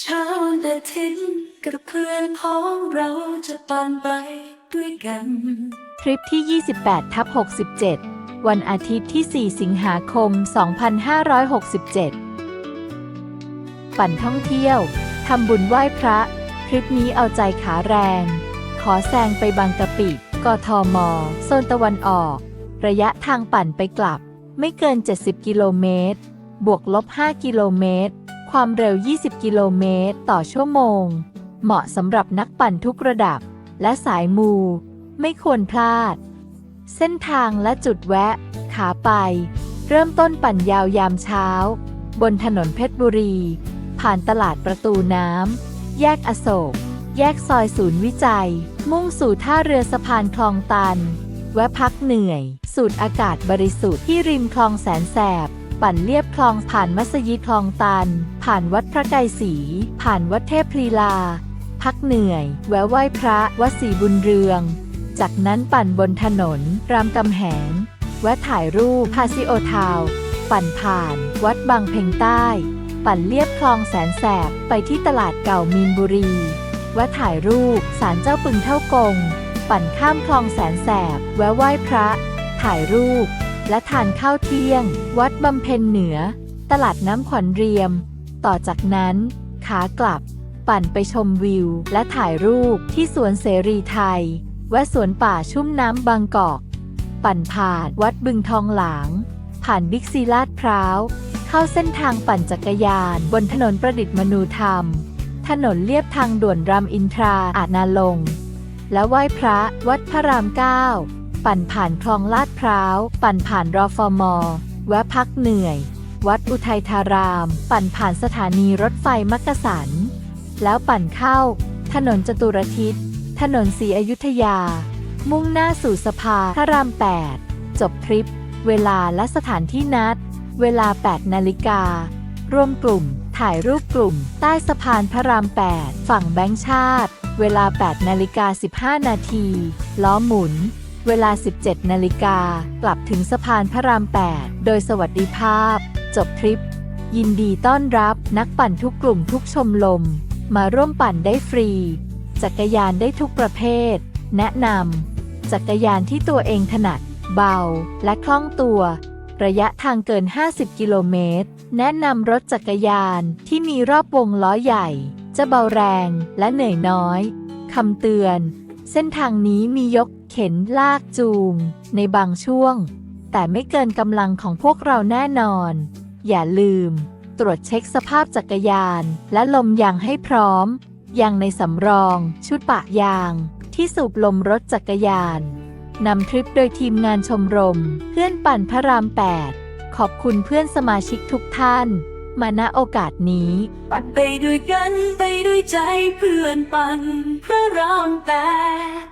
เช้าวันอาทิตย์กับเพื่อนพ้องเราจะปั่นไปด้วยกัน ทริปที่ 28ทับ67 วันอาทิตย์ที่ 4 สิงหาคม 2567 ปั่นท่องเที่ยว ทำบุญไหว้พระ ทริปนี้เอาใจขาแรง ขอแซงไปบางกะปิ กทม โซนตะวันออก ระยะทางปั่นไปกลับ ไม่เกิน 70 กิโลเมตร บวกลบ 5 กิโลเมตร ความเร็ว 20 กิโลเมตรต่อชั่วโมง เหมาะสำหรับนักปั่นทุกระดับ และสายมู ไม่ควรพลาด เส้นทางและจุดแวะ ขาไป เริ่มต้นปั่นยาวยามเช้า บนถนนเพชรบุรี ผ่านตลาดประตูน้ำ แยกอโศก แยกซอยศูนย์วิจัย มุ่งสู่ท่าเรือสะพานคลองตัน แวะพักเหนื่อย สูดอากาศบริสุทธิ์ที่ริมคลองแสนแสบ ปั่นเลียบคลองผ่านมัสยิดคลองตัน ผ่านวัดพระไกรศรีผ่านวัดเทพพลีลา พักเหนื่อย แวะไหว้พระวัดศรีบุญเรือง จากนั้นปั่นบนถนน รามกำแหง แวะถ่ายรูปพาซิโอทาวปั่นผ่าน วัดบางเพ็งใต้ ปั่นเลียบคลองแสนแสบไปที่ตลาดเก่ามีนบุรีแวะถ่ายรูปศาลเจ้าปึงเท่ากง ปั่นข้ามคลองแสนแสบ แวะไหว้พระ ถ่ายรูป และทานข้าวเที่ยง วัดบำเพ็ญเหนือ ตลาดน้ำขวัญเรียม ต่อจากนั้น ขากลับ ปั่นไปชมวิว และถ่ายรูปที่สวนเสรีไทย แวะสวนป่าชุ่มน้ำบางกอก ปั่นผ่านวัดบึงทองหลาง ผ่านบิ๊กซีลาดพร้าว เข้าเส้นทางปั่นจักรยาน บนถนนประดิษฐ์มนูธรรม ถนนเลียบทางด่วนรามอินทราอาจนาลง และไหว้พระวัดพระรามเก้า ปั่นผ่านคลองลาดพร้าว ปั่นผ่านรอฟอมอแวะพักเหนื่อย วัดอุทัยธาราม ปั่นผ่านสถานีรถไฟมักกะสัน แล้วปั่นเข้า ถนนจตุรทิศ ถนนศรีอยุธยา มุ่งหน้าสู่สภาพระราม 8 จบทริป เวลาและสถานที่นัด เวลา 8 นาฬิการวมกลุ่ม ถ่ายรูปกลุ่ม ใต้สะพานพระราม 8 ฝั่งแบงค์ชาติ เวลา 8 นาฬิกา 15 นาที ล้อหมุน เวลา 17 นาฬิกา กลับถึงสะพานพระราม 8 โดยสวัสดิภาพ จบทริป ยินดีต้อนรับนักปั่นทุกกลุ่มทุกชมรมมาร่วมปั่นได้ฟรี จักรยานได้ทุกประเภท แนะนำจักรยานที่ตัวเองถนัด เบา และคล่องตัว ระยะทางเกิน 50 กิโลเมตร แนะนำรถจักรยานที่มีรอบวงล้อใหญ่ จะเบาแรงและเหนื่อยน้อยคำเตือน เส้นทางนี้มียก เข็นลากจูง ในบางช่วง แต่ไม่เกินกำลังของพวกเราแน่นอน อย่าลืม ตรวจเช็คสภาพจักรยาน และลมยางให้พร้อมยางในสำรอง ชุดปะยาง ที่สูบลมรถจักรยานนำทริปโดยทีมงานชมรม เพื่อนปั่นพระราม 8 ขอบคุณเพื่อนสมาชิกทุกท่าน มาณโอกาสนี้ ปั่นไปด้วยกันไปด้วยใจเพื่อนปั่นพระรามแปด